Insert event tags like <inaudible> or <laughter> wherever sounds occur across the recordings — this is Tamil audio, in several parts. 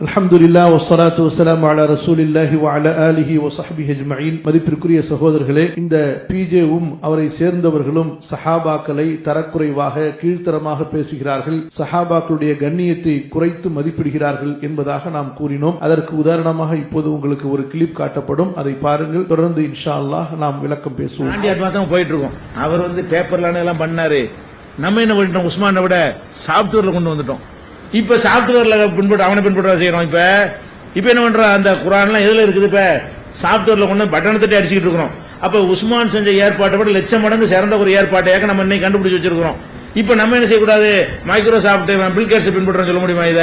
அல்ஹம்துலில்லாஹ் வஸ்ஸலாத்து வசலாம் அலா ரசூல் இல்லாஹி அல அலிஹி வ ஹெஜ்மயின் மதிப்பிற்குரிய சகோதரர்களே இந்த பிஜேவும் அவரை சேர்ந்தவர்களும் சஹாபாக்களை தரக்குறைவாக கீழ்த்தரமாக பேசுகிறார்கள். சஹாபாக்களுடைய கண்ணியத்தை குறைத்து மதிப்பிடுகிறார்கள் என்பதாக நாம் கூறினோம். அதற்கு உதாரணமாக இப்போது உங்களுக்கு ஒரு கிளிப் காட்டப்படும். அதை பாருங்கள். தொடர்ந்து இன்ஷா அல்லாஹ் நாம் விளக்கம் பேசுவோம். தான் போயிட்டு இருக்கோம். அவர் வந்து பேப்பர்ல எல்லாம் பண்ணாரு. நம்ம என்ன பண்ணிட்டோம்? உஸ்மானை விட சாப்ட்வேர்ல கொண்டு வந்துட்டோம். இப்ப சாப்ட்வேர்ல பின்பற்ற அவனை பின்பற்ற செய்யறோம் இப்ப. இப்ப என்ன பண்றோம் அந்த குரான்லாம் எதுல இருக்குது இப்ப? சாப்ட்வேர்ல கொண்டு பட்டனை தட்டி அடிச்சுக்கிட்டு இருக்கிறோம். அப்ப உஸ்மான் செஞ்ச ஏற்பாட்டை விட லட்சம் மடங்கு சிறந்த ஒரு ஏற்பாட்டையாக நம்ம இன்னைக்கு கண்டுபிடிச்சு வச்சிருக்கிறோம். இப்ப நம்ம என்ன செய்யக்கூடாது? மைக்ரோசாப்ட் பில்கேட்ஸ் பின்பற்ற சொல்ல முடியுமா இத?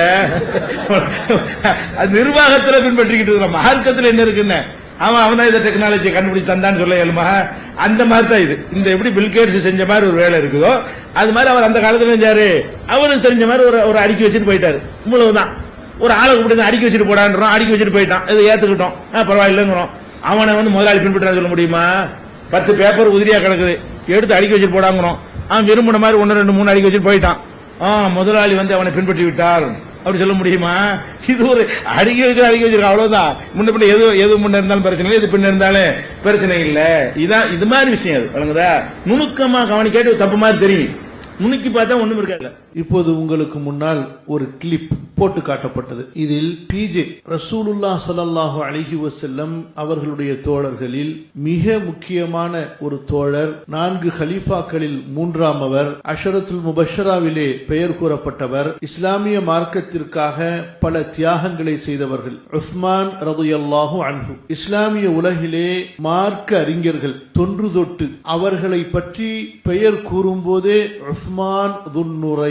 <laughs> அது நிர்வாகத்துல பின்பற்றிக்கிட்டு இருக்கிறோம். மார்க்கத்துல என்ன இருக்குன்னு? அவன் அவன் தான் இந்த டெக்னாலஜியை கண்டுபிடிச்சு தந்தான்னு சொல்ல இயலுமா? அந்த மாதிரி தான் இது. இந்த எப்படி பில்கேட்ஸ் செஞ்ச மாதிரி ஒரு வேலை இருக்குதோ அது மாதிரி அவர் அந்த காலத்துல செஞ்சாரு. அவருக்கு தெரிஞ்ச மாதிரி ஒரு ஒரு அடுக்கி வச்சுட்டு போயிட்டாரு. இவ்வளவுதான். ஒரு ஆளை கூப்பிட்டு அடுக்கி வச்சுட்டு போடான்றோம் அடுக்கி வச்சுட்டு போயிட்டான். இதை ஏத்துக்கிட்டோம். ஆ, பரவாயில்லைங்கிறோம். அவனை வந்து முதலாளி பின்பற்றான்னு சொல்ல முடியுமா? பத்து பேப்பர் உதிரியா கிடக்குது. எடுத்து அடுக்கி வச்சுட்டு போடாங்கிறோம். அவன் விரும்பின மாதிரி ஒன்று ரெண்டு மூணு அடுக்கி வச்சுட்டு போயிட்டான். ஆ முதலாளி வந்து அவனை பின்பற்றி விட்டார். அப்படி சொல்ல முடியுமா? இது ஒரு அடுக்கி வச்சு அடுக்கி வச்சிருக்க அவ்வளவுதான். முன்ன பின்ன எது எது முன்ன இருந்தாலும் பிரச்சனை இல்லை எது பின்ன இருந்தாலும் பிரச்சனை இல்லை. இதான் இது மாதிரி விஷயம் அது. வழங்குதா? நுணுக்கமா கவனிக்காட்டி தப்பு மாதிரி தெரியும். நுணுக்கி பார்த்தா ஒண்ணும் இருக்காது. இப்போது உங்களுக்கு முன்னால் ஒரு கிளிப் போட்டு காட்டப்பட்டது. இதில் பிஜே ரசூலுல்லா சலல்லாஹு அழகி வசல்லம் அவர்களுடைய தோழர்களில் மிக முக்கியமான ஒரு தோழர் நான்கு ஹலீஃபாக்களில் மூன்றாம் அவர் அஷரத்துல் முபஷராவிலே பெயர் கூறப்பட்டவர் இஸ்லாமிய மார்க்கத்திற்காக பல தியாகங்களை செய்தவர்கள் உஸ்மான் ரதுயல்லாஹு அன்பு இஸ்லாமிய உலகிலே மார்க்க அறிஞர்கள் தொன்று தொட்டு அவர்களை பற்றி பெயர் கூறும்போதே உஸ்மான்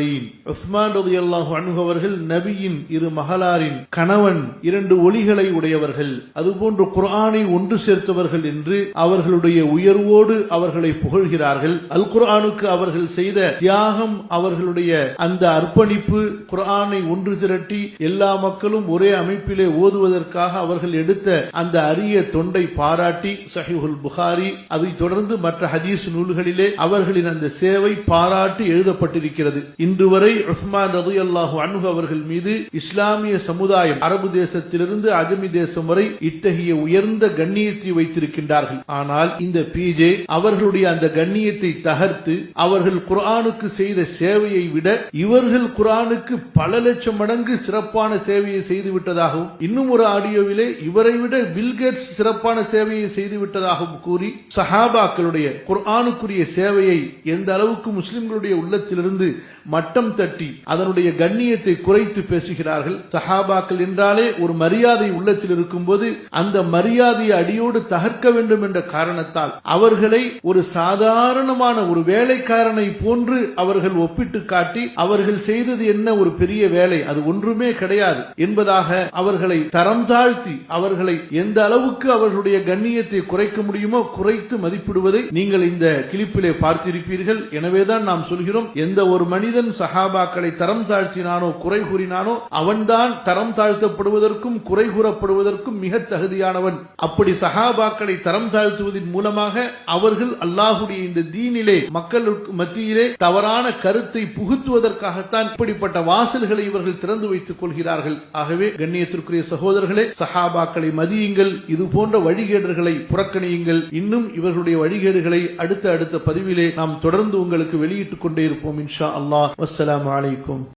துன்னுரைன் உஸ்மான் ரலியல்லாஹு அன்ஹு அவர்கள் நபியின் இரு மகளாரின் கணவன் இரண்டு ஒளிகளை உடையவர்கள். அதுபோன்று குரானை ஒன்று சேர்த்தவர்கள் என்று அவர்களுடைய உயர்வோடு அவர்களை புகழ்கிறார்கள். அல் குரானுக்கு அவர்கள் செய்த தியாகம் அவர்களுடைய அந்த அர்ப்பணிப்பு குரானை ஒன்று திரட்டி எல்லா மக்களும் ஒரே அமைப்பிலே ஓதுவதற்காக அவர்கள் எடுத்த அந்த அரிய தொண்டை பாராட்டி சஹிஹுல் புகாரி அதைத் தொடர்ந்து மற்ற ஹதீஸ் நூல்களிலே அவர்களின் அந்த சேவை பாராட்டி எழுதப்பட்டிருக்கிறது. இன்று வரை உஸ்மான் ரலியல்லாஹு அன்ஹு அவர்கள் மீது இஸ்லாமிய சமுதாயம் அரபு தேசத்திலிருந்து அஜமி தேசம் வரை இத்தகைய உயர்ந்த கண்ணியத்தை வைத்திருக்கின்றார்கள். ஆனால் இந்த பிஜே அவர்களுடைய அந்த கண்ணியத்தை தகர்த்து அவர்கள் குர்ஆனுக்கு செய்த சேவையை விட இவர்கள் குரானுக்கு பல லட்சம் மடங்கு சிறப்பான சேவையை செய்து விட்டதாகவும் இன்னும் ஒரு ஆடியோவிலே இவரை விட பில்கேட்ஸ் சிறப்பான சேவையை செய்து விட்டதாகவும் கூறி சஹாபாக்களுடைய குர்ஆனுக்குரிய சேவையை எந்த அளவுக்கு முஸ்லிம்களுடைய உள்ளத்திலிருந்து மட்டம் தட்டி அதனுடைய கண்ணியத்தை குறைத்து பேசுகிறார்கள். சஹாபாக்கள் என்றாலே ஒரு மரியாதை உள்ளத்தில் இருக்கும்போது அந்த மரியாதையை அடியோடு தகர்க்க வேண்டும் என்ற காரணத்தால் அவர்களை ஒரு சாதாரணமான ஒரு வேலைக்காரனை போன்று அவர்கள் ஒப்பிட்டு காட்டி அவர்கள் செய்தது என்ன ஒரு பெரிய வேலை அது ஒன்றுமே கிடையாது என்பதாக அவர்களை தரம் தாழ்த்தி அவர்களை எந்த அளவுக்கு அவர்களுடைய கண்ணியத்தை குறைக்க முடியுமோ குறைத்து மதிப்பிடுவதை நீங்கள் இந்த கிளிப்பிலே பார்த்திருப்பீர்கள். எனவேதான் நாம் சொல்கிறோம் எந்த ஒரு மனிதன் சஹாபாக்களை தரம் தாழ்த்தினானோ குறை கூறினானோ அவன்தான் தரம் தாழ்த்தப்படுவதற்கும் குறை கூறப்படுவதற்கும் மிக தகுதியானவன். அப்படி சஹாபாக்களை தரம் தாழ்த்துவதன் மூலமாக அவர்கள் அல்லாஹுடைய இந்த தீனிலே மக்களுக்கு மத்தியிலே தவறான கருத்தை புகுத்துவதற்காகத்தான் இப்படிப்பட்ட வாசல்களை இவர்கள் திறந்து வைத்துக் கொள்கிறார்கள். ஆகவே கண்ணியத்திற்குரிய சகோதரர்களே சஹாபாக்களை மதியுங்கள். இது போன்ற வழிகேடுகளை புறக்கணியுங்கள். இன்னும் இவர்களுடைய வழிகேடுகளை அடுத்த அடுத்த பதிவிலே நாம் தொடர்ந்து உங்களுக்கு வெளியிட்டுக் கொண்டே இருப்போம் இன்ஷா அல்லாஹ். والسلام عليكم.